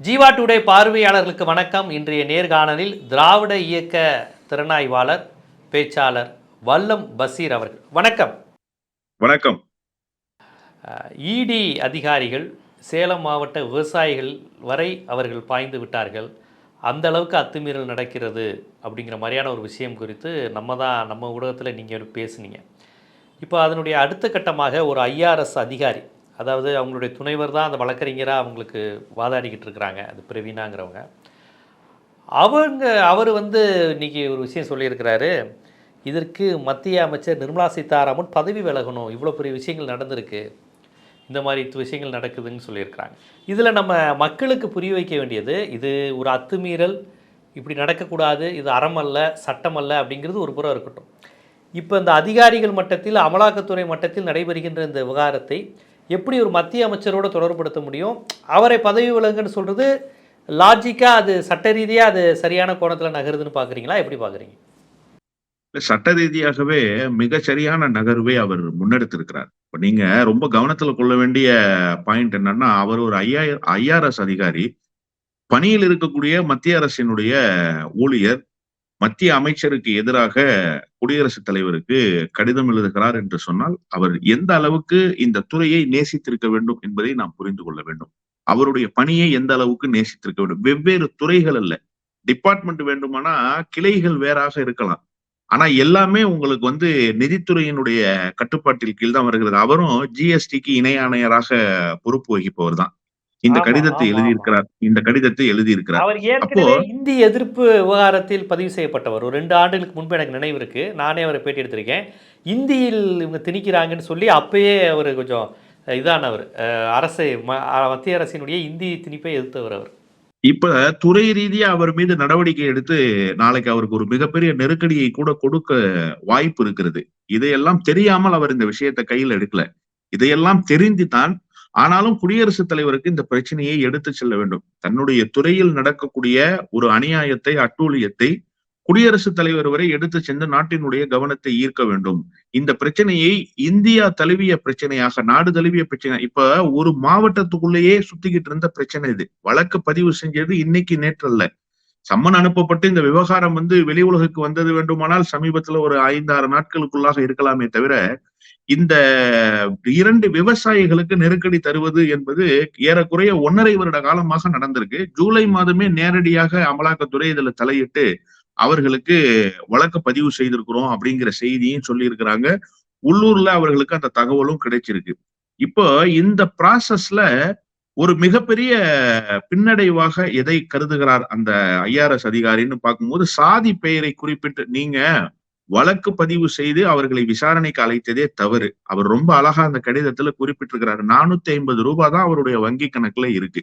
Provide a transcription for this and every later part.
Jeeva today பார்வையாளர்களுக்கு வணக்கம். இன்றைய நேர்காணலில் திராவிட இயக்க திறனாய்வாளர் பேச்சாளர் வல்லம் பசீர் அவர்கள். வணக்கம். வணக்கம். இடி அதிகாரிகள் சேலம் மாவட்ட விவசாயிகள் வரை அவர்கள் பாய்ந்து விட்டார்கள். அந்த அளவுக்கு அத்துமீறல் நடக்கிறது அப்படிங்கிற மாதிரியான ஒரு விஷயம் குறித்து நம்ம தான் நம்ம ஊடகத்தில் நீங்கள் பேசுனீங்க. இப்போ அதனுடைய அடுத்த கட்டமாக ஒரு ஐஆர்எஸ் அதிகாரி அதாவது அவங்களுடைய துணைவர் தான் அந்த வழக்கறிஞராக அவங்களுக்கு வாதாடிக்கிட்டு இருக்கிறாங்க அது பிரவீனாங்கிறவங்க. அவங்க அவர் வந்து இன்னைக்கு ஒரு விஷயம் சொல்லியிருக்கிறாரு இதற்கு மத்திய அமைச்சர் நிர்மலா சீதாராமன் பதவி விலகணும். இவ்வளோ பெரிய விஷயங்கள் நடந்திருக்கு. இந்த மாதிரி விஷயங்கள் நடக்குதுன்னு சொல்லியிருக்கிறாங்க. இதில் நம்ம மக்களுக்கு புரிய வைக்க வேண்டியது இது ஒரு அத்துமீறல் இப்படி நடக்கக்கூடாது இது அறமல்ல சட்டமல்ல சட்டம் அல்ல அப்படிங்கிறது ஒரு புறம் இருக்கட்டும். இப்போ இந்த அதிகாரிகள் மட்டத்தில் அமலாக்கத்துறை மட்டத்தில் நடைபெறுகின்ற இந்த விவகாரத்தை எப்படி ஒரு மத்திய அமைச்சரோட தொடர்புபடுத்த முடியும்? அவரை பதவி விலகுன்னு சொல்கிறது லாஜிக்காக அது சட்ட ரீதியாக அது சரியான கோணத்தில் நகருதுன்னு பார்க்குறீங்களா எப்படி பார்க்குறீங்க சட்ட ரீதியாகவே மிக சரியான நகர்வை அவர் முன்னெடுத்திருக்கிறார். இப்போ நீங்க ரொம்ப கவனத்துல கொள்ள வேண்டிய பாயிண்ட் என்னன்னா அவர் ஒரு ஐஆர் ஐஆர்எஸ் அதிகாரி பணியில் இருக்கக்கூடிய மத்திய அரசினுடைய ஊழியர் மத்திய அமைச்சருக்கு எதிராக குடியரசுத் தலைவருக்கு கடிதம் எழுதுகிறார் என்று சொன்னால் அவர் எந்த அளவுக்கு இந்த துறையை நேசித்திருக்க வேண்டும் என்பதை நாம் புரிந்து கொள்ள வேண்டும். அவருடைய பணியை எந்த அளவுக்கு நேசித்திருக்க வேண்டும். வெவ்வேறு துறைகள் அல்ல. டிபார்ட்மெண்ட் வேண்டுமானா கிளைகள் வேறாக இருக்கலாம். ஆனா எல்லாமே உங்களுக்கு வந்து நிதித்துறையினுடைய கட்டுப்பாட்டில் கீழ் தான் வருகிறது. அவரும் ஜிஎஸ்டிக்கு இணை ஆணையராக பொறுப்பு வகிப்பவர் தான். இந்த கடிதத்தை எழுதியிருக்கிறார். இந்த கடிதத்தை எழுதியிருக்கிறார். அவர் ஏற்கனவே இந்தி எதிர்ப்பு விவகாரத்தில் பதிவு செய்யப்பட்டவர். ஒரு ரெண்டு ஆண்டுகளுக்கு முன்பு எனக்கு நினைவு இருக்கு. நானே அவரை பேட்டி எடுத்திருக்கேன். இந்தியில் இவங்க திணிக்கிறாங்கன்னு சொல்லி அப்பயே அவர் கொஞ்சம் இதானவர் அரசு மத்திய அரசினுடைய இந்தி திணிப்பை எதிர்த்தவர் அவர். இப்ப துறை ரீதியா அவர் மீது நடவடிக்கை எடுத்து நாளைக்கு அவருக்கு ஒரு மிகப்பெரிய நெருக்கடியை கூட கொடுக்க வாய்ப்பு இருக்கிறது. இதையெல்லாம் தெரியாமல் அவர் இந்த விஷயத்தை கையில் எடுக்கல. இதையெல்லாம் தெரிந்துதான் ஆனாலும் குடியரசுத் தலைவருக்கு இந்த பிரச்சனையை எடுத்து செல்ல வேண்டும். தன்னுடைய துறையில் நடக்கக்கூடிய ஒரு அநியாயத்தை அட்டூழியத்தை குடியரசுத் தலைவர் வரை எடுத்து சென்று நாட்டினுடைய கவனத்தை ஈர்க்க வேண்டும். இந்த பிரச்சனையை இந்தியா தழுவிய பிரச்சனையாக நாடு தழுவிய பிரச்சனை இப்ப ஒரு மாவட்டத்துக்குள்ளேயே சுத்திக்கிட்டு இருந்த பிரச்சனை இது. வழக்கு பதிவு செஞ்சது இன்னைக்கு நேற்றல்ல. சம்மன் அனுப்பப்பட்டு இந்த விவகாரம் வந்து வெளி உலகுக்கு வந்தது வேண்டுமானால் சமீபத்துல ஒரு ஐந்து ஆறு நாட்களுக்குள்ளாக இருக்கலாமே தவிர இந்த இரண்டு விவசாயிகளுக்கு நெருக்கடி தருவது என்பது ஏறக்குறைய ஒன்னரை வருட காலமாக நடந்திருக்கு. ஜூலை மாதமே நேரடியாக அமலாக்கத்துறை இதுல தலையிட்டு அவர்களுக்கு வழக்கு பதிவு செய்திருக்கிறோம் அப்படிங்கிற செய்தியும் சொல்லியிருக்கிறாங்க. உள்ளூர்ல அவர்களுக்கு அந்த தகவலும் கிடைச்சிருக்கு. இப்போ இந்த ப்ராசஸ்ல ஒரு மிகப்பெரிய பின்னடைவாக எதை கருதுகிறார் அந்த ஐஆர்எஸ் அதிகாரின்னு பார்க்கும்போது சாதி பெயரை குறிப்பிட்டு நீங்க வழக்கு பதிவு செய்து அவர்களை விசாரணைக்கு அழைத்ததே தவறு. அவர் ரொம்ப அழகா அந்த கடிதத்துல குறிப்பிட்டிருக்கிறாரு. நானூத்தி ஐம்பது ரூபாய் தான் அவருடைய வங்கி கணக்குல இருக்கு.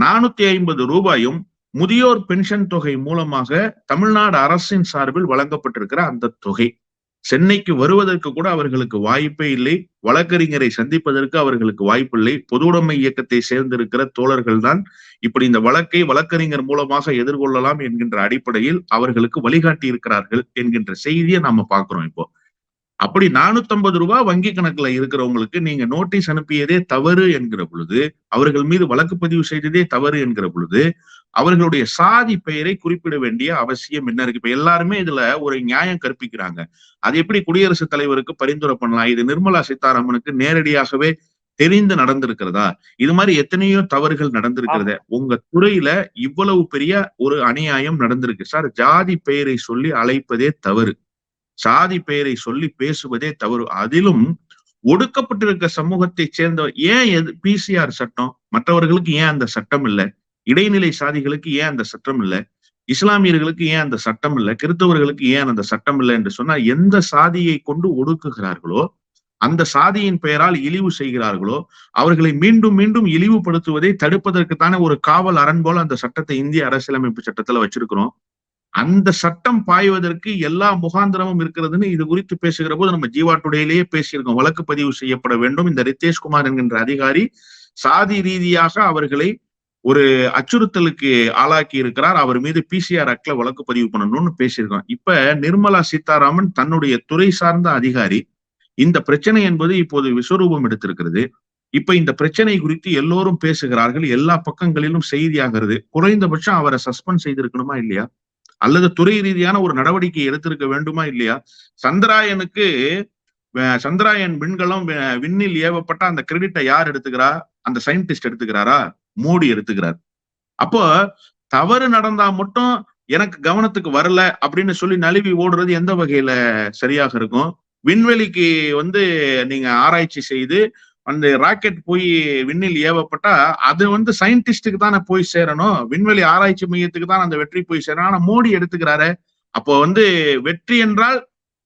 நானூத்தி ஐம்பது ரூபாயும் முதியோர் பென்ஷன் தொகை மூலமாக தமிழ்நாடு அரசின் சார்பில் வழங்கப்பட்டிருக்கிற அந்த தொகை. சென்னைக்கு வருவதற்கு கூட அவர்களுக்கு வாய்ப்பே இல்லை. வழக்கறிஞரை சந்திப்பதற்கு அவர்களுக்கு வாய்ப்பில்லை பொதுவுடைமை இயக்கத்தை சேர்ந்திருக்கிற தோழர்கள் தான் இப்படி இந்த வழக்கை வழக்கறிஞர் மூலமாக எதிர்கொள்ளலாம் என்கின்ற அடிப்படையில் அவர்களுக்கு வழிகாட்டி இருக்கிறார்கள் என்கின்ற செய்தியை நாம பாக்குறோம் இப்போ. அப்படி நானூத்தி ரூபாய் வங்கி கணக்குல இருக்கிறவங்களுக்கு நீங்க நோட்டீஸ் அனுப்பியதே தவறு என்கிற பொழுது அவர்கள் மீது வழக்கு பதிவு செய்ததே தவறு என்கிற பொழுது அவர்களுடைய சாதி பெயரை குறிப்பிட வேண்டிய அவசியம் என்ன இருக்கு? இப்ப எல்லாருமே இதுல ஒரு நியாயம் கற்பிக்கிறாங்க. அது எப்படி குடியரசுத் தலைவருக்கு பரிந்துரை பண்ணலாம்? இது நிர்மலா சீதாராமனுக்கு நேரடியாகவே தெரிந்து நடந்திருக்கிறதா? இது மாதிரி எத்தனையோ தவறுகள் நடந்திருக்கிறத. உங்க துறையில இவ்வளவு பெரிய ஒரு அநியாயம் நடந்திருக்கு. சார் ஜாதி பெயரை சொல்லி அழைப்பதே தவறு. சாதி பெயரை சொல்லி பேசுவதே தவறு. அதிலும் ஒடுக்கப்பட்டிருக்க சமூகத்தை சேர்ந்த ஏன் எது பிசிஆர் சட்டம்? மற்றவர்களுக்கு ஏன் அந்த சட்டம் இல்லை? இடைநிலை சாதிகளுக்கு ஏன் அந்த சட்டம் இல்லை? இஸ்லாமியர்களுக்கு ஏன் அந்த சட்டம் இல்லை? கிறிஸ்தவர்களுக்கு ஏன் அந்த சட்டம் இல்லை என்று சொன்னா எந்த சாதியை கொண்டு ஒடுக்குகிறார்களோ அந்த சாதியின் பெயரால் இழிவு செய்கிறார்களோ அவர்களை மீண்டும் மீண்டும் இழிவுபடுத்துவதை தடுப்பதற்குத்தானே ஒரு காவல் அரண் போல அந்த சட்டத்தை இந்திய அரசியலமைப்பு சட்டத்துல வச்சிருக்கிறோம். அந்த சட்டம் பாய்வதற்கு எல்லா முகாந்திரமும் இருக்கிறதுன்னு இது குறித்து பேசுகிற போது நம்ம ஜீவா டுடேலேயே பேசியிருக்கோம். வழக்கு பதிவு செய்யப்பட வேண்டும். இந்த ரித்தேஷ்குமார் என்கின்ற அதிகாரி சாதி ரீதியாக அவர்களை ஒரு அச்சுறுத்தலுக்கு ஆளாக்கி இருக்கிறார். அவர் மீது பிசிஆர் ஆக்ட்ல வழக்கு பதிவு பண்ணணும்னு பேசியிருக்கோம். இப்ப நிர்மலா சீதாராமன் தன்னுடைய துறை சார்ந்த அதிகாரி இந்த பிரச்சனை என்பது இப்போது விஸ்வரூபம் எடுத்திருக்கிறது. இப்ப இந்த பிரச்சனை குறித்து எல்லோரும் பேசுகிறார்கள். எல்லா பக்கங்களிலும் செய்தியாகிறது. குறைந்தபட்சம் அவரை சஸ்பெண்ட் செய்திருக்கணுமா இல்லையா? அல்லது துறை ரீதியான ஒரு நடவடிக்கை எடுத்திருக்க வேண்டுமா இல்லையா? சந்திராயனுக்கு சந்திராயன் விண்கலம் விண்ணில் ஏவப்பட்ட அந்த கிரெடிட்டை யார் எடுத்துக்கிறா? அந்த சயின்டிஸ்ட் எடுத்துக்கிறாரா? மோடி எடுத்துக்கிறார். அப்போ தவறு நடந்தா மட்டும் எனக்கு கவனத்துக்கு வரல அப்படின்னு சொல்லி நழுவி ஓடுறது எந்த வகையில சரியாக இருக்கும்? விண்வெளிக்கு வந்து நீங்க ஆராய்ச்சி செய்து அந்த ராக்கெட் போய் விண்ணில் ஏவப்பட்டா அது வந்து சயின்டிஸ்டுக்கு தானே போய் சேரணும். விண்வெளி ஆராய்ச்சி மையத்துக்கு தான் அந்த வெற்றி போய் சேரணும். ஆனா மோடி எடுத்துக்கிறாரு. அப்போ வந்து வெற்றி என்றால்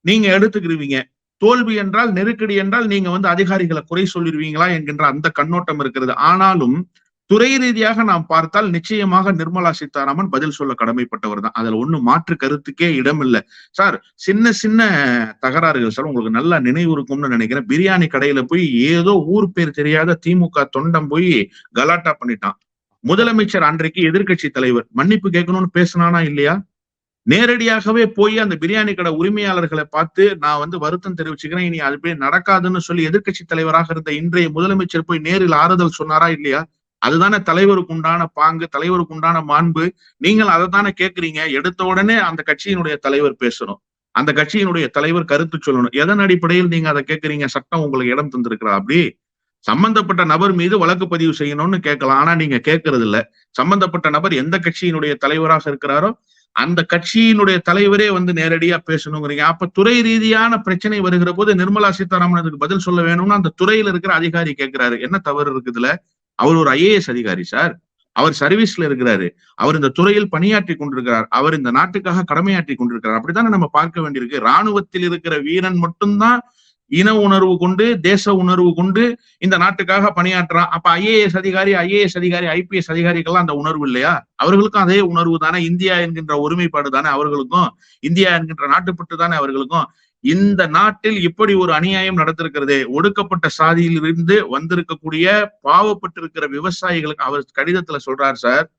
நீங்க எடுத்துக்கிருவீங்க. தோல்வி என்றால் நெருக்கடி என்றால் நீங்க வந்து அதிகாரிகளை குறை சொல்லிடுவீங்களா என்கின்ற அந்த கண்ணோட்டம் இருக்கிறது. ஆனாலும் துறை ரீதியாக நாம் பார்த்தால் நிச்சயமாக நிர்மலா சீதாராமன் பதில் சொல்ல கடமைப்பட்டவர் தான். அதுல ஒண்ணு மாற்று கருத்துக்கே இடம் இல்லை சார் சின்ன சின்ன தகராறுகள் சார் உங்களுக்கு நல்லா நினைவு இருக்கும்னு நினைக்கிறேன். பிரியாணி கடையில போய் ஏதோ ஊர் பேர் தெரியாத திமுக தொண்டம் போய் கலாட்டா பண்ணிட்டான். முதலமைச்சர் அன்றைக்கு எதிர்க்கட்சி தலைவர். மன்னிப்பு கேட்கணும்னு பேசினானா இல்லையா? நேரடியாகவே போய் அந்த பிரியாணி கடை உரிமையாளர்களை பார்த்து நான் வந்து வருத்தம் தெரிவிச்சுக்கிறேன். இனி அது போய் நடக்காதுன்னு சொல்லி எதிர்கட்சி தலைவராக இருந்த இன்றைய முதலமைச்சர் போய் நேரில் ஆறுதல் சொன்னாரா இல்லையா? அதுதானே தலைவருக்கு உண்டான பாங்கு தலைவருக்கு உண்டான மாண்பு. நீங்கள் அதை தானே கேட்கறீங்க எடுத்த உடனே அந்த கட்சியினுடைய தலைவர் பேசணும். அந்த கட்சியினுடைய தலைவர் கருத்து சொல்லணும். எதன் அடிப்படையில் நீங்க அதை கேட்கறீங்க சட்டம் உங்களுக்கு இடம் தந்திருக்கிறா அப்படி? சம்பந்தப்பட்ட நபர் மீது வழக்கு பதிவு செய்யணும்னு கேட்கலாம். ஆனா நீங்க கேட்கறது இல்ல. சம்பந்தப்பட்ட நபர் எந்த கட்சியினுடைய தலைவராக இருக்கிறாரோ அந்த கட்சியினுடைய தலைவரே வந்து நேரடியா பேசணுங்கிறீங்க. அப்ப துறை ரீதியான பிரச்சனை வருகிற போது நிர்மலா சீதாராமன் அதுக்கு பதில் சொல்ல வேணும்னு அந்த துறையில இருக்கிற அதிகாரி கேட்கிறாரு என்ன தவறு இருக்குதுல அவர் ஒரு ஐஏஎஸ் அதிகாரி சார். அவர் சர்வீஸ்ல இருக்கிறாரு. அவர் இந்த துறையில் பணியாற்றி கொண்டிருக்கிறார். அவர் இந்த நாட்டுக்காக கடமையாற்றி கொண்டிருக்கிறார். அப்படித்தானே நம்ம பார்க்க வேண்டியிருக்கு? ராணுவத்தில் இருக்கிற வீரன் மட்டும்தான் இன உணர்வு கொண்டு தேச உணர்வு கொண்டு இந்த நாட்டுக்காக பணியாற்றுறான். அப்ப ஐஏஎஸ் அதிகாரி ஐஏஎஸ் அதிகாரி ஐபிஎஸ் அதிகாரிகள்லாம் அந்த உணர்வு இல்லையா? அவர்களுக்கும் அதே உணர்வு தானே. இந்தியா என்கின்ற ஒருமைப்பாடு தானே அவர்களுக்கும். இந்தியா என்கின்ற நாட்டுப்பட்டு தானே அவர்களுக்கும். இந்த நாட்டில் இப்படி ஒரு அநியாயம் நடந்திருக்கிறது. ஒடுக்கப்பட்ட சாதியிலிருந்து வந்திருக்கக்கூடிய பாவப்பட்டிருக்கிற விவசாயிகளுக்கு அவர் கடிதத்துல சொல்றார் சார்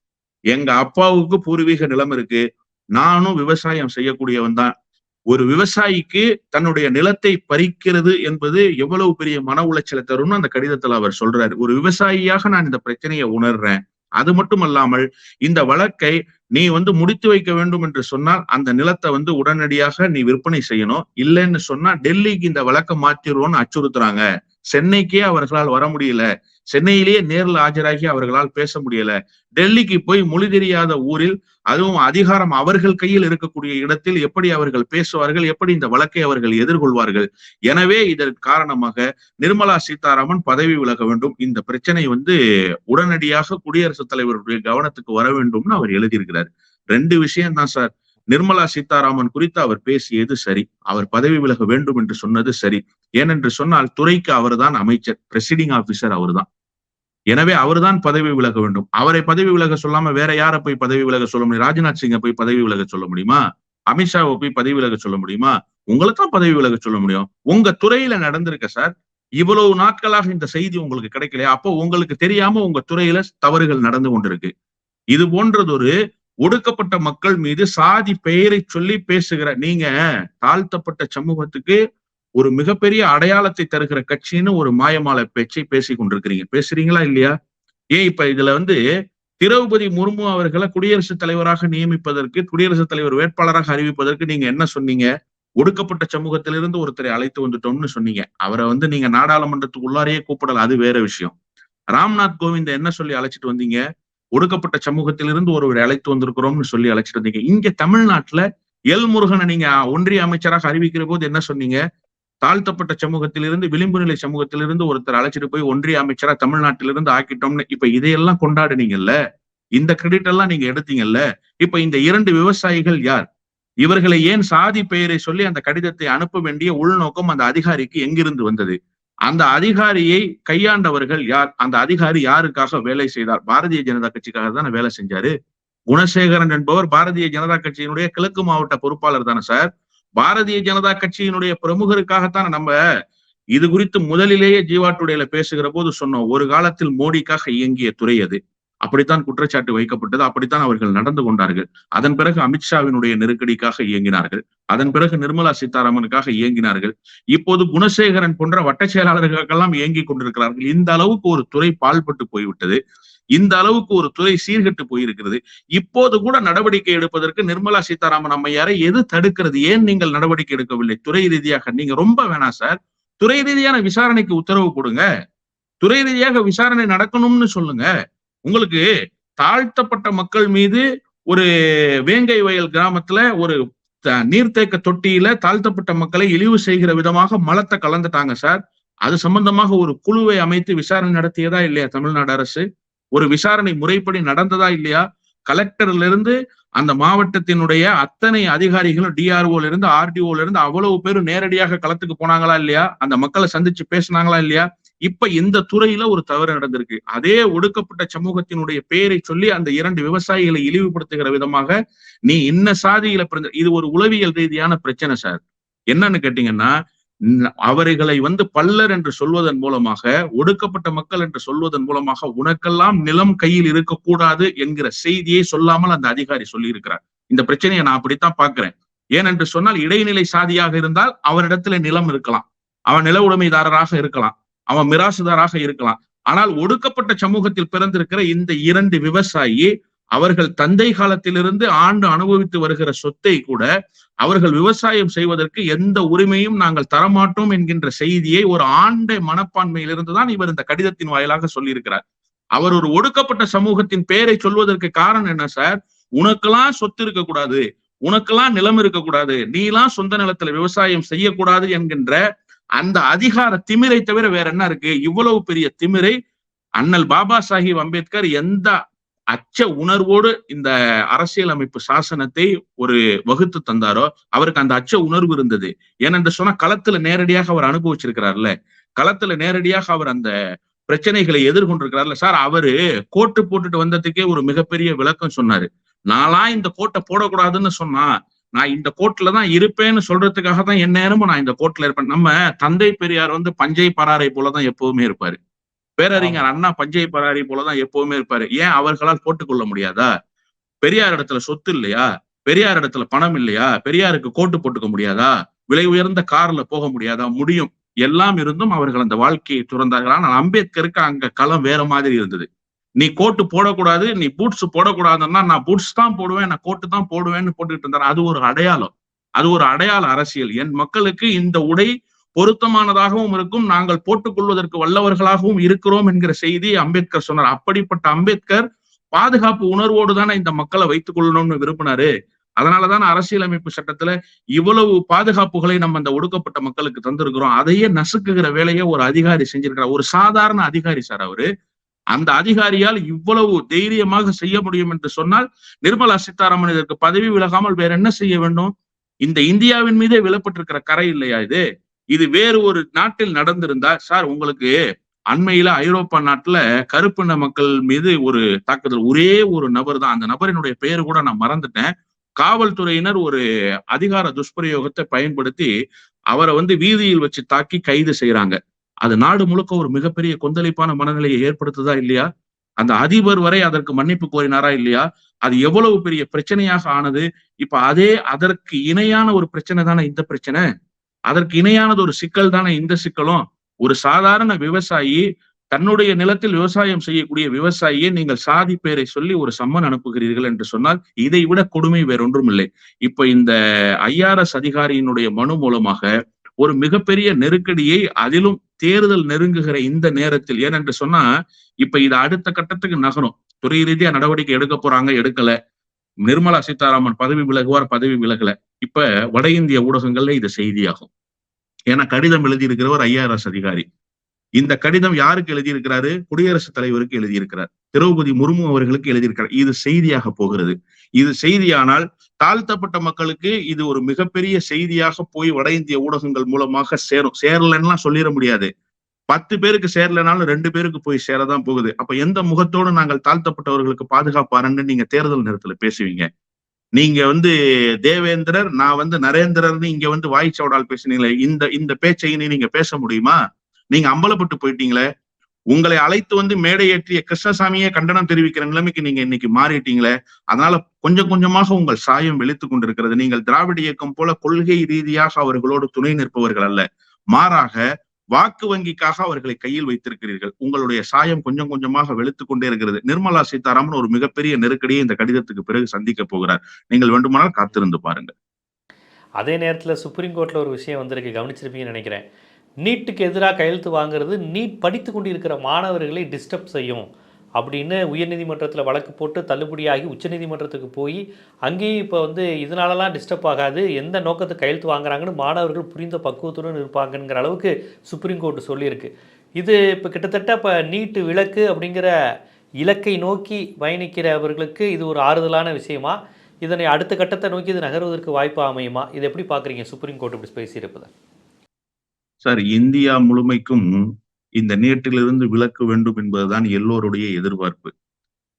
எங்க அப்பாவுக்கு பூர்வீக நிலம் இருக்கு. நானும் விவசாயம் செய்யக்கூடியவன் தான். ஒரு விவசாயிக்கு தன்னுடைய நிலத்தை பறிக்கிறது என்பது எவ்வளவு பெரிய மன உளைச்சலை தரும்னு அந்த கடிதத்துல அவர் சொல்றாரு. ஒரு விவசாயியாக நான் இந்த பிரச்சனையை உணர்றேன். அது மட்டும் அல்லாமல் இந்த வழக்கை நீ வந்து முடித்து வைக்க வேண்டும் என்று சொன்னால் அந்த நிலத்தை வந்து உடனடியாக நீ விற்பனை செய்யணும். இல்லைன்னு சொன்னா டெல்லிக்கு இந்த வழக்கை மாத்திருவோம்னு அச்சுறுத்துறாங்க. சென்னைக்கே அவர்களால் வர முடியல. சென்னையிலேயே நேரில் ஆஜராகி அவர்களால் பேச முடியல. டெல்லிக்கு போய் மொழி தெரியாத ஊரில் அதுவும் அதிகாரம் அவர்கள் கையில் இருக்கக்கூடிய இடத்தில் எப்படி அவர்கள் பேசுவார்கள் எப்படி இந்த வழக்கை அவர்கள் எதிர்கொள்வார்கள்? எனவே இதற்கு காரணமாக நிர்மலா சீதாராமன் பதவி விலக வேண்டும். இந்த பிரச்சனை வந்து உடனடியாக குடியரசுத் தலைவருடைய கவனத்துக்கு வர வேண்டும்னு அவர் எழுதியிருக்கிறார். ரெண்டு விஷயம் தான் சார். நிர்மலா சீதாராமன் குறித்து அவர் பேசியது சரி. அவர் பதவி விலக வேண்டும் என்று சொன்னது சரி. ஏனென்று சொன்னால் துறைக்கு அவர்தான் அமைச்சர் பிரசிடிங் ஆபிசர் அவர்தான். எனவே அவர்தான் பதவி விலக வேண்டும். அவரை பதவி விலக சொல்லாம வேற யாரை போய் பதவி விலக சொல்ல முடியும்? ராஜ்நாத் சிங்கை போய் பதவி விலக சொல்ல முடியுமா? அமித்ஷாவை போய் பதவி விலக சொல்ல முடியுமா? உங்களுக்கும் பதவி விலக சொல்ல முடியும். உங்க துறையில நடந்திருக்க சார் இவ்வளவு நாட்களாக இந்த செய்தி உங்களுக்கு கிடைக்கலையா? அப்போ உங்களுக்கு தெரியாம உங்க துறையில தவறுகள் நடந்து கொண்டிருக்கு. இது போன்றதொரு ஒடுக்கப்பட்ட மக்கள் மீது சாதி பெயரை சொல்லி பேசுகிற நீங்க தாழ்த்தப்பட்ட சமூகத்துக்கு ஒரு மிகப்பெரிய அடையாளத்தை தருகிற கட்சின்னு ஒரு மாயமால பேச்சை பேசி கொண்டிருக்கிறீங்க. பேசுறீங்களா இல்லையா? ஏன் இப்ப இதுல வந்து திரௌபதி முர்மு அவர்களை குடியரசுத் தலைவராக நியமிப்பதற்கு குடியரசுத் தலைவர் வேட்பாளராக அறிவிப்பதற்கு நீங்க என்ன சொன்னீங்க? ஒடுக்கப்பட்ட சமூகத்திலிருந்து ஒருத்தரை அழைத்து வந்துட்டோம்னு சொன்னீங்க. அவரை வந்து நீங்க நாடாளுமன்றத்துக்கு உள்ளாரையே கூப்பிடல அது வேற விஷயம். ராம்நாத் கோவிந்த என்ன சொல்லி அழைச்சிட்டு வந்தீங்க? ஒடுக்கப்பட்ட சமூகத்திலிருந்து ஒருவர் அழைத்து வந்திருக்கிறோம்னு சொல்லி அழைச்சிட்டு வந்தீங்க. இங்க தமிழ்நாட்டுல எல் முருகனை நீங்க ஒன்றிய அமைச்சராக அறிவிக்கிற போது என்ன சொன்னீங்க? தாழ்த்தப்பட்ட சமூகத்திலிருந்து விளிம்பு நிலை சமூகத்திலிருந்து ஒருத்தர் அழைச்சிட்டு போய் ஒன்றிய அமைச்சரா தமிழ்நாட்டிலிருந்து ஆக்கிட்டோம்னு இப்ப இதையெல்லாம் கொண்டாடுனீங்கல்ல? இந்த கிரெடிட் எல்லாம் நீங்க எடுத்தீங்கல்ல? இப்ப இந்த இரண்டு விவசாயிகள் யார்? இவர்களை ஏன் சாதி பெயரை சொல்லி அந்த கடிதத்தை அனுப்ப வேண்டிய உள்நோக்கம் அந்த அதிகாரிக்கு எங்கிருந்து வந்தது? அந்த அதிகாரியை கையாண்டவர்கள் யார்? அந்த அதிகாரி யாருக்காக வேலை செய்தார்? பாரதிய ஜனதா கட்சிக்காக தானே வேலை செஞ்சாரு? குணசேகரன் என்பவர் பாரதிய ஜனதா கட்சியினுடைய கிழக்கு மாவட்ட பொறுப்பாளர் தானே சார்? பாரதிய ஜனதா கட்சியினுடைய பிரமுகருக்காகத்தான் நம்ம இது குறித்து முதலிலேயே ஜீவாட்டுடையில பேசுகிற போது சொன்னோம் ஒரு காலத்தில் மோடிக்காக இயங்கிய துறை அது. அப்படித்தான் குற்றச்சாட்டு வைக்கப்பட்டது. அப்படித்தான் அவர்கள் நடந்து கொண்டார்கள். அதன் பிறகு அமித்ஷாவினுடைய நெருக்கடிக்காக இயங்கினார்கள். அதன் பிறகு நிர்மலா சீதாராமனுக்காக இயங்கினார்கள். இப்போது குணசேகரன் போன்ற வட்ட செயலாளர்களுக்கெல்லாம் இயங்கிக் கொண்டிருக்கிறார்கள். இந்த அளவுக்கு ஒரு துறை பால்பட்டு போய்விட்டது. இந்த அளவுக்கு ஒரு துறை சீர்கெட்டு போயிருக்கிறது. இப்போது கூட நடவடிக்கை எடுப்பதற்கு நிர்மலா சீதாராமன் அம்மையாரை எது தடுக்கிறது? ஏன் நீங்கள் நடவடிக்கை எடுக்கவில்லை? துறை ரீதியாக நீங்க ரொம்ப வேணாம் சார். துறை ரீதியான விசாரணைக்கு உத்தரவு கொடுங்க. துறை ரீதியாக விசாரணை நடக்கணும்னு சொல்லுங்க. உங்களுக்கு தாழ்த்தப்பட்ட மக்கள் மீது ஒரு வேங்கை வயல் கிராமத்துல ஒரு த- நீர்த்தேக்க தொட்டியில தாழ்த்தப்பட்ட மக்களை இழிவு செய்கிற விதமாக மலத்தை கலந்துட்டாங்க சார். அது சம்பந்தமாக ஒரு குழுவை அமைத்து விசாரணை நடத்தியதா இல்லையா தமிழ்நாடு அரசு? ஒரு விசாரணை முறைப்படி நடந்ததா இல்லையா? கலெக்டர்ல இருந்து அந்த மாவட்டத்தினுடைய அத்தனை அதிகாரிகளும் டிஆர்ஓல இருந்து ஆர்டிஓல இருந்து அவ்வளவு பேரும் நேரடியாக களத்துக்கு போனாங்களா இல்லையா? அந்த மக்களை சந்திச்சு பேசினாங்களா இல்லையா? இப்ப இந்த துறையில ஒரு தவறு நடந்திருக்கு. அதே ஒடுக்கப்பட்ட சமூகத்தினுடைய பெயரை சொல்லி அந்த இரண்டு விவசாயிகளை இழிவுபடுத்துகிற விதமாக நீ இன்ன சாதியில பிறந்த இது ஒரு உளவியல் ரீதியான பிரச்சனை சார். என்னன்னு கேட்டீங்கன்னா அவர்களை வந்து பல்லர் என்று சொல்வதன் மூலமாக ஒடுக்கப்பட்ட மக்கள் என்று சொல்வதன் மூலமாக உனக்கெல்லாம் நிலம் கையில் இருக்கக்கூடாது என்கிற செய்தியை சொல்லாமல் அந்த அதிகாரி சொல்லி இருக்கிறார் இந்த பிரச்சனையை நான் அப்படித்தான் பாக்குறேன் ஏனென்று சொன்னால் இடைநிலை சாதியாக இருந்தால் அவரிடத்துல நிலம் இருக்கலாம். அவன் நில உடைமைதாரராக இருக்கலாம். அவன் மிராசுதாராக இருக்கலாம். ஆனால் ஒடுக்கப்பட்ட சமூகத்தில் பிறந்திருக்கிற இந்த இரண்டு விவசாயி அவர்கள் தந்தை காலத்திலிருந்து ஆண்டு அனுபவித்து வருகிற சொத்தை கூட அவர்கள் விவசாயம் செய்வதற்கு எந்த உரிமையும் நாங்கள் தரமாட்டோம் என்கின்ற செய்தியை ஒரு ஆண்டை மனப்பான்மையிலிருந்து தான் இவர் இந்த கடிதத்தின் வாயிலாக சொல்லியிருக்கிறார். அவர் ஒரு ஒடுக்கப்பட்ட சமூகத்தின் பெயரை சொல்வதற்கு காரணம் என்ன சார்? உனக்கெல்லாம் சொத்து இருக்கக்கூடாது உனக்கெல்லாம் நிலம் இருக்கக்கூடாது நீலாம் சொந்த நிலத்துல விவசாயம் செய்யக்கூடாது என்கின்ற அந்த அதிகார திமிரை தவிர வேற என்ன இருக்கு? இவ்வளவு பெரிய திமிரை அண்ணல் பாபா சாஹிப் அம்பேத்கர் எந்த அச்ச உணர்வோடு இந்த அரசியலமைப்பு சாசனத்தை ஒரு வகுத்து தந்தாரோ அவருக்கு அந்த அச்ச உணர்வு இருந்தது. ஏனென்று சொன்னா களத்துல நேரடியாக அவர் அனுபவிச்சிருக்கிறார்ல. களத்துல நேரடியாக அவர் அந்த பிரச்சனைகளை எதிர்கொண்டிருக்கிறார்ல. சார் அவரு கோட்டு போட்டுட்டு வந்ததுக்கே ஒரு மிகப்பெரிய விளக்கம் சொன்னாரு. நாளா இந்த கோட்டை போடக்கூடாதுன்னு சொன்னா நான் இந்த கோட்ல தான் இருப்பேன்னு சொல்றதுக்காக தான் எந்நேரமும் நான் இந்த கோட்ல இருப்பேன். நம்ம தந்தை பெரியார் வந்து பஞ்சை பராரை போலதான் எப்பவுமே இருப்பாரு. பேரறிஞர் அண்ணா பஞ்சை பராரி போலதான் எப்பவுமே இருப்பாரு. ஏன் அவர்களால் போட்டுக்கொள்ள முடியாதா? பெரியார் இடத்துல சொத்து இல்லையா? பெரியார் இடத்துல பணம் இல்லையா? பெரியாருக்கு கோட்டு போட்டுக்க முடியாதா? விலை உயர்ந்த கார்ல போக முடியாதா? முடியும். எல்லாம் இருந்தும் அவர்கள் அந்த வாழ்க்கையை துறந்தார்கள்? ஆனால் அம்பேத்கருக்கு அங்க களம் வேற மாதிரி இருந்தது. நீ கோட்டு போடக்கூடாது நீ பூட்ஸ் போடக்கூடாதுன்னா நான் பூட்ஸ் தான் போடுவேன் நான் கோட்டு தான் போடுவேன்னு போட்டுக்கிட்டு இருந்தார். அது ஒரு அடையாளம். அது ஒரு அடையாள அரசியல். என் மக்களுக்கு இந்த உடை பொருத்தமானதாகவும் இருக்கும். நாங்கள் போட்டுக்கொள்வதற்கு வல்லவர்களாகவும் இருக்கிறோம் என்கிற செய்தி அம்பேத்கர் சொன்னார். அப்படிப்பட்ட அம்பேத்கர் பாதுகாப்பு உணர்வோடு தானே இந்த மக்களை வைத்துக் கொள்ளணும்னு விரும்பினாரு. அதனாலதான் அரசியலமைப்பு சட்டத்துல இவ்வளவு பாதுகாப்புகளை நம்ம அந்த ஒடுக்கப்பட்ட மக்களுக்கு தந்திருக்கிறோம். அதையே நசுக்குகிற வேலையை ஒரு அதிகாரி செஞ்சிருக்கிறார். ஒரு சாதாரண அதிகாரி சார் அவரு. அந்த அதிகாரியால் இவ்வளவு தைரியமாக செய்ய முடியும் என்று சொன்னால் நிர்மலா சீதாராமன் இதற்கு பதவி விலகாமல் வேற என்ன செய்ய வேண்டும்? இந்த இந்தியாவின் மீதே விழப்பட்டிருக்கிற கரை இல்லையா இது? இது வேறு ஒரு நாட்டில் நடந்திருந்தா சார் உங்களுக்கு அண்மையில ஐரோப்பா நாட்டுல கருப்பின மக்கள் மீது ஒரு தாக்குதல் ஒரே ஒரு நபர் தான். அந்த நபரினுடைய பெயர் கூட நான் மறந்துட்டேன். காவல்துறையினர் ஒரு அதிகார துஷ்பிரயோகத்தை பயன்படுத்தி அவரை வந்து வீதியில் வச்சு தாக்கி கைது செய்யறாங்க அது நாடு முழுக்க ஒரு மிகப்பெரிய கொந்தளிப்பான மனநிலையை ஏற்படுத்துதா இல்லையா? அந்த அதிபர் வரை அதற்கு மன்னிப்பு கோரினாரா இல்லையா? அது எவ்வளவு பெரிய பிரச்சனையாக ஆனது? இப்ப அதே அதற்கு இணையான ஒரு பிரச்சனை தானே இந்த பிரச்சனை? அதற்கு இணையானது ஒரு சிக்கல் தானே இந்த சிக்கலும்? ஒரு சாதாரண விவசாயி தன்னுடைய நிலத்தில் விவசாயம் செய்யக்கூடிய விவசாயியை நீங்கள் சாதி பேரை சொல்லி ஒரு சம்மன் அனுப்புகிறீர்கள் என்று சொன்னால் இதை விட கொடுமை வேறொன்றும் இல்லை. இப்ப இந்த ஐஆர்எஸ் அதிகாரியினுடைய மனு மூலமாக ஒரு மிகப்பெரிய நெருக்கடியை அதிலும் தேர்தல் நெருங்குகிற இந்த நேரத்தில் ஏனென்று சொன்னா இப்ப இது அடுத்த கட்டத்துக்கு நகரும். துறை ரீதியா நடவடிக்கை எடுக்க போறாங்க எடுக்கல. நிர்மலா சீதாராமன் பதவி விலகுவார் பதவி விலகல. இப்ப வட இந்திய ஊடகங்கள்ல இது செய்தியாகும். ஏன்னா கடிதம் எழுதியிருக்கிறவர் ஐஆர்எஸ் அதிகாரி. இந்த கடிதம் யாருக்கு எழுதியிருக்கிறாரு? குடியரசுத் தலைவருக்கு எழுதியிருக்கிறார். திரௌபதி முர்மு அவர்களுக்கு எழுதியிருக்கிறார். இது செய்தியாக போகிறது. இது செய்தியானால் தாழ்த்தப்பட்ட மக்களுக்கு இது ஒரு மிகப்பெரிய செய்தியாக போய் வட இந்திய ஊடகங்கள் மூலமாக சேரும். சேரலன்னா சொல்லிட முடியாது. பத்து பேருக்கு சேரலனாலும் ரெண்டு பேருக்கு போய் சேரதான் போகுது. அப்ப எந்த முகத்தோடு நாங்கள் தாழ்த்தப்பட்டவர்களுக்கு பாதுகாப்பாருன்னு நீங்க தேர்தல் நேரத்துல பேசுவீங்க? நீங்க வந்து தேவேந்திரர் நான் வந்து நரேந்திரர்னு இங்க வந்து வாய்ச்சவடால் பேசுனீங்களே இந்த இந்த பேச்சை நீங்க பேச முடியுமா? நீங்க அம்பலப்பட்டு போயிட்டீங்களே உங்களை அழைத்து வந்து மேடை ஏற்றிய கிருஷ்ணசாமியே கண்டனம் தெரிவிக்கிற நிலைமைக்கு நீங்க இன்னைக்கு மாறிட்டீங்களே அதனால கொஞ்சம் கொஞ்சமாக உங்கள் சாயம் வெளுத்துக் கொண்டிருக்கிறது. நீங்கள் திராவிட இயக்கம் போல கொள்கை ரீதியாக அவர்களோடு துணை நிற்பவர்கள் அல்ல. மாறாக வாக்கு வங்கிக்காக அவர்களை கையில் வைத்திருக்கிறீர்கள். உங்களுடைய சாயம் கொஞ்சம் கொஞ்சமாக வெளுத்துக் கொண்டே இருக்கிறது. நிர்மலா சீதாராமன் ஒரு மிகப்பெரிய நெருக்கடியை இந்த கடிதத்துக்கு பிறகு சந்திக்க போகிறார். நீங்கள் வேண்டுமானால் காத்திருந்து பாருங்க அதே நேரத்தில் சுப்ரீம் கோர்ட்டில் ஒரு விஷயம் வந்திருக்கு. கவனிச்சிருப்பீங்கன்னு நினைக்கிறேன். நீட்டுக்கு எதிராக கையெழுத்து வாங்குறது நீட் படித்து கொண்டிருக்கிற மாணவர்களை டிஸ்டர்ப் செய்யும் அப்படின்னு உயர்நீதிமன்றத்தில் வழக்கு போட்டு தள்ளுபடியாகி உச்சநீதிமன்றத்துக்கு போய் அங்கேயும் இப்போ வந்து இதனாலலாம் டிஸ்டர்ப் ஆகாது எந்த நோக்கத்தை கையெழுத்து வாங்குறாங்கன்னு மாணவர்கள் புரிந்த பக்குவத்துடன் இருப்பாங்கங்கிற அளவுக்கு சுப்ரீம் கோர்ட் சொல்லியிருக்கு. இது இப்போ கிட்டத்தட்ட இப்போ நீட்டு விளக்கு அப்படிங்கிற இலக்கை நோக்கி பயணிக்கிறவர்களுக்கு இது ஒரு ஆறுதலான விஷயமா? இதனை அடுத்த கட்டத்தை நோக்கி இது நகர்வதற்கு வாய்ப்பு அமையுமா? இது எப்படி பார்க்குறீங்க சுப்ரீம் கோர்ட் இப்படி பேசியிருப்பதை. சார் இந்தியா முழுமைக்கும் இந்த நீட்டிலிருந்து விலக்கு வேண்டும் என்பதுதான் எல்லோருடைய எதிர்பார்ப்பு.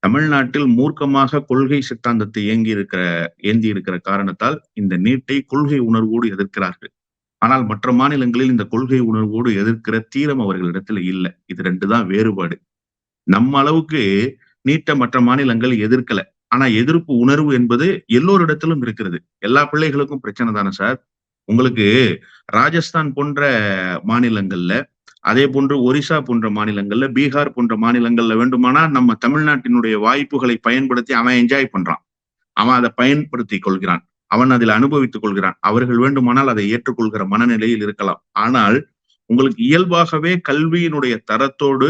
தமிழ்நாட்டில் மூர்க்கமாக கொள்கை சித்தாந்தத்தை இயங்கி இருக்கிற ஏந்தி இருக்கிற காரணத்தால் இந்த நீட்டை கொள்கை உணர்வோடு எதிர்க்கிறார்கள். ஆனால் மற்ற மாநிலங்களில் இந்த கொள்கை உணர்வோடு எதிர்க்கிற தீரம் அவர்களிடத்துல இல்லை. இது ரெண்டு தான் வேறுபாடு. நம்ம அளவுக்கு நீட்டை மற்ற மாநிலங்கள் எதிர்க்கல. ஆனா எதிர்ப்பு உணர்வு என்பது எல்லோரிடத்திலும் இருக்கிறது. எல்லா பிள்ளைகளுக்கும் பிரச்சனை தானே சார்? உங்களுக்கு ராஜஸ்தான் போன்ற மாநிலங்கள்ல அதே போன்று ஒரிசா போன்ற மாநிலங்கள்ல பீகார் போன்ற மாநிலங்கள்ல வேண்டுமானா நம்ம தமிழ்நாட்டினுடைய வாய்ப்புகளை பயன்படுத்தி அவன் என்ஜாய் பண்றான். அவன் அதை பயன்படுத்தி கொள்கிறான். அவன் அதில் அனுபவித்துக் கொள்கிறான். அவர்கள் வேண்டுமானால் அதை ஏற்றுக்கொள்கிற மனநிலையில் இருக்கலாம். ஆனால் உங்களுக்கு இயல்பாகவே கல்வியினுடைய தரத்தோடு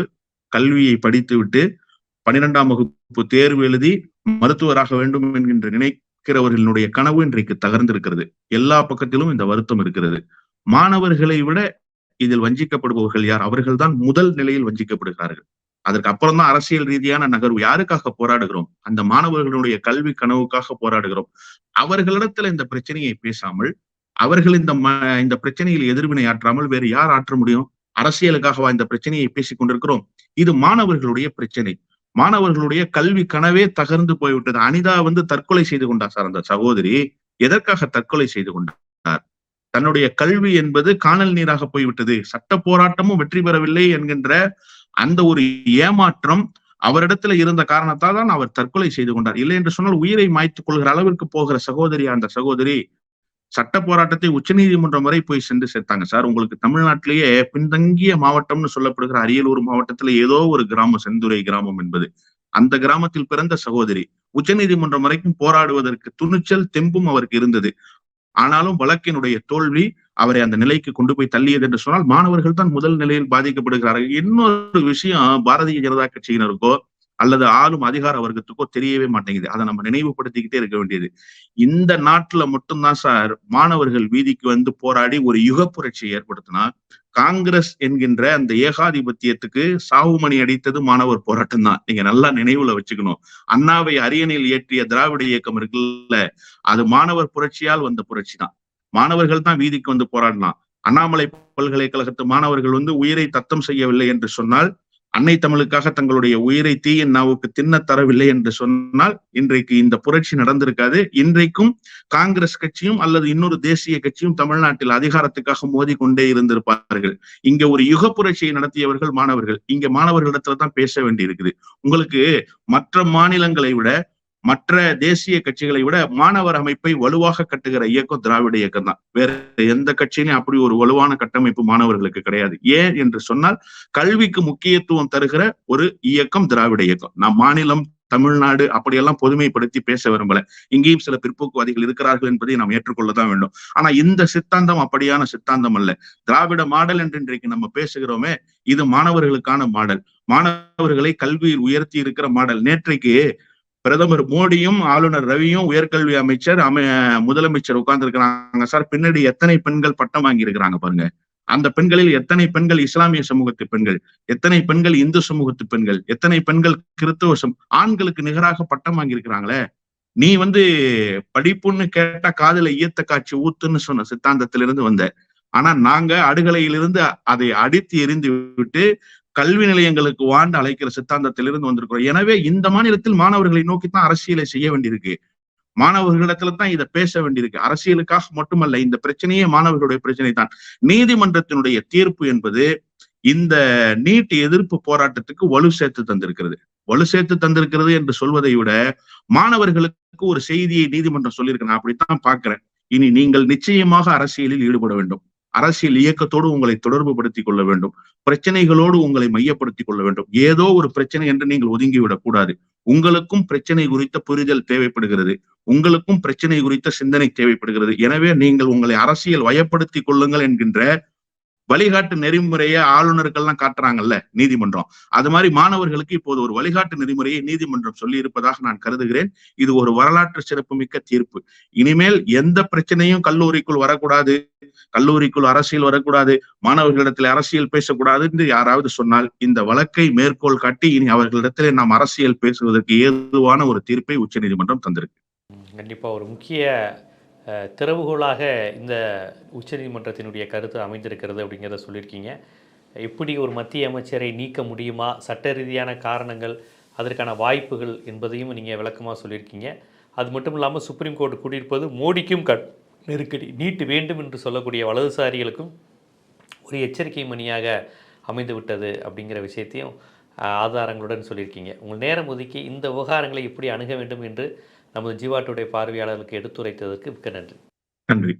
கல்வியை படித்துவிட்டு பன்னிரெண்டாம் வகுப்பு தேர்வு எழுதி மருத்துவராக வேண்டும் என்கின்ற நினை நினைக்கிறவர்களுடைய கனவு இன்றைக்கு தகர்ந்திருக்கிறது. எல்லா பக்கத்திலும் இந்த வருத்தம் இருக்கிறது. மாணவர்களை விட இதில் வஞ்சிக்கப்படுபவர்கள் யார்? அவர்கள்தான் முதல் நிலையில் வஞ்சிக்கப்படுகிறார்கள். அதற்கு அப்புறம் தான் அரசியல் ரீதியான நகர்வு. யாருக்காக போராடுகிறோம்? அந்த மாணவர்களுடைய கல்வி கனவுக்காக போராடுகிறோம். அவர்களிடத்துல இந்த பிரச்சனையை பேசாமல் அவர்கள் இந்த ம- இந்த பிரச்சனையில் எதிர்வினை ஆற்றாமல் வேறு யார் ஆற்ற முடியும்? அரசியலுக்காகவா இந்த பிரச்சனையை பேசிக் கொண்டிருக்கிறோம் இது மாணவர்களுடைய பிரச்சனை. மாணவர்களுடைய கல்வி கனவே தகர்ந்து போய்விட்டது. அனிதா வந்து தற்கொலை செய்து கொண்டார் சார் அந்த சகோதரி. எதற்காக தற்கொலை செய்து கொண்டார்? தன்னுடைய கல்வி என்பது காணல் நீராக போய்விட்டது. சட்ட போராட்டமும் வெற்றி பெறவில்லை என்கின்ற அந்த ஒரு ஏமாற்றம் அவரிடத்துல இருந்த காரணத்தால் தான் அவர் தற்கொலை செய்து கொண்டார். இல்லை என்று சொன்னால் உயிரை மாய்த்துக் கொள்கிற அளவிற்கு போகிற சகோதரி அந்த சகோதரி? சட்ட போராட்டத்தை உச்சநீதிமன்றம் வரை போய் சென்று சேர்த்தாங்க சார். உங்களுக்கு தமிழ்நாட்டிலேயே பின்தங்கிய மாவட்டம்னு சொல்லப்படுகிற அரியலூர் மாவட்டத்துல ஏதோ ஒரு கிராமம் செந்துறை கிராமம் என்பது. அந்த கிராமத்தில் பிறந்த சகோதரி. உச்சநீதிமன்றம் வரைக்கும் போராடுவதற்கு துணிச்சல் தெம்பும் அவருக்கு இருந்தது. ஆனாலும் வழக்கினுடைய தோல்வி அவரை அந்த நிலைக்கு கொண்டு போய் தள்ளியது என்று சொன்னால் மாணவர்கள் தான் முதல் நிலையில் பாதிக்கப்படுகிறார்கள். இன்னொரு விஷயம் பாரதிய ஜனதா கட்சியினருக்கோ அல்லது ஆளும் அதிகார வர்க்கத்துக்கோ தெரியவே மாட்டேங்குது. அதை நம்ம நினைவுபடுத்திக்கிட்டே இருக்க வேண்டியது. இந்த நாட்டுல மட்டும்தான் சார் மாணவர்கள் வீதிக்கு வந்து போராடி ஒரு யுக புரட்சியை ஏற்படுத்தினா காங்கிரஸ் என்கின்ற அந்த ஏகாதிபத்தியத்துக்கு சாவுமணி அடித்தது மாணவர் போராட்டம் தான். நீங்க நல்லா நினைவுல வச்சுக்கணும். அண்ணாவை அரியணையில் ஏற்றிய திராவிட இயக்கம் இருக்குல்ல அது மாணவர் புரட்சியால் வந்த புரட்சி தான். மாணவர்கள் தான் வீதிக்கு வந்து போராடலாம் அண்ணாமலை பல்கலைக்கழகத்து மாணவர்கள் வந்து உயிரை தத்தம் செய்யவில்லை என்று சொன்னால் அன்னை தமிழுக்காக தங்களுடைய உயிரை தீயின் நாவுக்கு தின்ன தரவில்லை என்று சொன்னால் இன்றைக்கு இந்த புரட்சி நடந்திருக்காது. இன்றைக்கும் காங்கிரஸ் கட்சியும் அல்லது இன்னொரு தேசிய கட்சியும் தமிழ்நாட்டில் அதிகாரத்துக்காக மோதி கொண்டே இருந்திருப்பார்கள். இங்க ஒரு யுக புரட்சியை நடத்தியவர்கள் மாணவர்கள். இங்க மாணவர்களிடத்துல தான் பேச வேண்டி இருக்குது உங்களுக்கு மற்ற மாநிலங்களை விட மற்ற தேசிய கட்சிகளை விட மாணவர் அமைப்பை வலுவாக கட்டுகிற இயக்கம் திராவிட இயக்கம் தான். வேற எந்த கட்சியிலும் அப்படி ஒரு வலுவான கட்டமைப்பு மாணவர்களுக்கு கிடையாது. ஏன் என்று சொன்னால் கல்விக்கு முக்கியத்துவம் தருகிற ஒரு இயக்கம் திராவிட இயக்கம். நான் மாநிலம் தமிழ்நாடு அப்படியெல்லாம் பொதுமைப்படுத்தி பேச விரும்பல. இங்கேயும் சில பிற்போக்குவாதிகள் இருக்கிறார்கள் என்பதை நாம் ஏற்றுக்கொள்ளதான் வேண்டும். ஆனா இந்த சித்தாந்தம் அப்படியான சித்தாந்தம் அல்ல. திராவிட மாடல் என்று இன்றைக்கு நம்ம பேசுகிறோமே இது மாணவர்களுக்கான மாடல். மாணவர்களை கல்வியில் உயர்த்தி இருக்கிற மாடல். நேற்றைக்கு பிரதமர் மோடியும் ஆளுநர் ரவியும் உயர்கல்வி அமைச்சர் அமை முதலமைச்சர் உட்கார்ந்து இருக்கிறாங்க சார். பின்னாடி எத்தனை பெண்கள் பட்டம் வாங்கி இருக்கிறாங்க பாருங்க. அந்த பெண்களில் எத்தனை பெண்கள் இஸ்லாமிய சமூகத்து பெண்கள்? எத்தனை பெண்கள் இந்து சமூகத்து பெண்கள்? எத்தனை பெண்கள் கிறிஸ்தவ ஆண்களுக்கு நிகராக பட்டம் வாங்கி இருக்கிறாங்களே நீ வந்து படிப்புன்னு கேட்டா காதுல ஈயத்த காட்சி ஊத்துன்னு சொன்ன சித்தாந்தத்திலிருந்து வந்த. ஆனா நாங்க அடுகலையிலிருந்து அதை அடித்து எரிந்து விட்டு கல்வி நிலையங்களுக்கு வாண்டு அழைக்கிற சித்தாந்தத்திலிருந்து வந்திருக்கிறோம். எனவே இந்த மாநிலத்தில் மாணவர்களை நோக்கித்தான் அரசியலை செய்ய வேண்டியிருக்கு. மாணவர்களிடத்துல தான் இதை பேச வேண்டியிருக்கு. அரசியலுக்காக மட்டுமல்ல இந்த பிரச்சனையே மாணவர்களுடைய பிரச்சனை தான் நீதிமன்றத்தினுடைய தீர்ப்பு என்பது இந்த நீட் எதிர்ப்பு போராட்டத்துக்கு வலு சேர்த்து தந்திருக்கிறது. வலு சேர்த்து தந்திருக்கிறது என்று சொல்வதை விட மாணவர்களுக்கு ஒரு செய்தியை நீதிமன்றம் சொல்லியிருக்கு. நான் அப்படித்தான் பாக்குறேன் இனி நீங்கள் நிச்சயமாக அரசியலில் ஈடுபட வேண்டும். அரசியல் இயக்கத்தோடு உங்களை தொடர்பு படுத்திக் கொள்ள வேண்டும். பிரச்சனைகளோடு உங்களை மையப்படுத்திக் கொள்ள வேண்டும். ஏதோ ஒரு பிரச்சனை என்று நீங்கள் ஒதுங்கிவிடக் கூடாது. உங்களுக்கும் பிரச்சனை குறித்த புரிதல் தேவைப்படுகிறது. உங்களுக்கும் பிரச்சனை குறித்த சிந்தனை தேவைப்படுகிறது. எனவே நீங்கள் உங்களை அரசியல் வயப்படுத்திக் கொள்ளுங்கள் என்கின்ற வழிகாட்டு நெறிமுறையை ஆளுநர்கள்லாம் காட்டுறாங்கல்ல நீதிமன்றம். அது மாதிரி மாணவர்களுக்கு இப்போது ஒரு வழிகாட்டு நெறிமுறையை நீதிமன்றம் சொல்லி இருப்பதாக நான் கருதுகிறேன். இது ஒரு வரலாற்று சிறப்புமிக்க தீர்ப்பு. இனிமேல் எந்த பிரச்சனையும் கல்லூரிக்குள் வரக்கூடாது. கல்லூரிக்குள் அரசியல் வரக்கூடாது. மாணவர்களிடத்தில் அரசியல் பேசக்கூடாது என்று யாராவது சொன்னால் இந்த வழக்கை மேற்கோள் காட்டி இனி அவர்களிடத்திலே நாம் அரசியல் பேசுவதற்கு ஏதுவான ஒரு தீர்ப்பை உச்சநீதிமன்றம் தந்திருக்கு. கண்டிப்பா ஒரு முக்கிய திறவுகோளாக திறவுகோலாக இந்த உச்சநீதிமன்றத்தினுடைய கருத்து அமைந்திருக்கிறது அப்படிங்கிறத சொல்லியிருக்கீங்க. எப்படி ஒரு மத்திய அமைச்சரை நீக்க முடியுமா? சட்ட ரீதியான காரணங்கள் அதற்கான வாய்ப்புகள் என்பதையும் நீங்கள் விளக்கமாக சொல்லியிருக்கீங்க. அது மட்டும் இல்லாமல் சுப்ரீம் கோர்ட் கூடியிருப்பது மோடிக்கும் கட் நெருக்கடி நீட்டு வேண்டும் என்று சொல்லக்கூடிய வலதுசாரிகளுக்கும் ஒரு எச்சரிக்கை மணியாக அமைந்து விட்டது அப்படிங்கிற விஷயத்தையும் ஆதாரங்களுடன் சொல்லியிருக்கீங்க. உங்கள் நேரம் ஒதுக்கி இந்த விவகாரங்களை எப்படி அணுக வேண்டும் என்று நமது ஜீவாட்டுடைய பார்வையாளர்களுக்கு எடுத்துரைத்ததற்கு மிக்க நன்றி. நன்றி.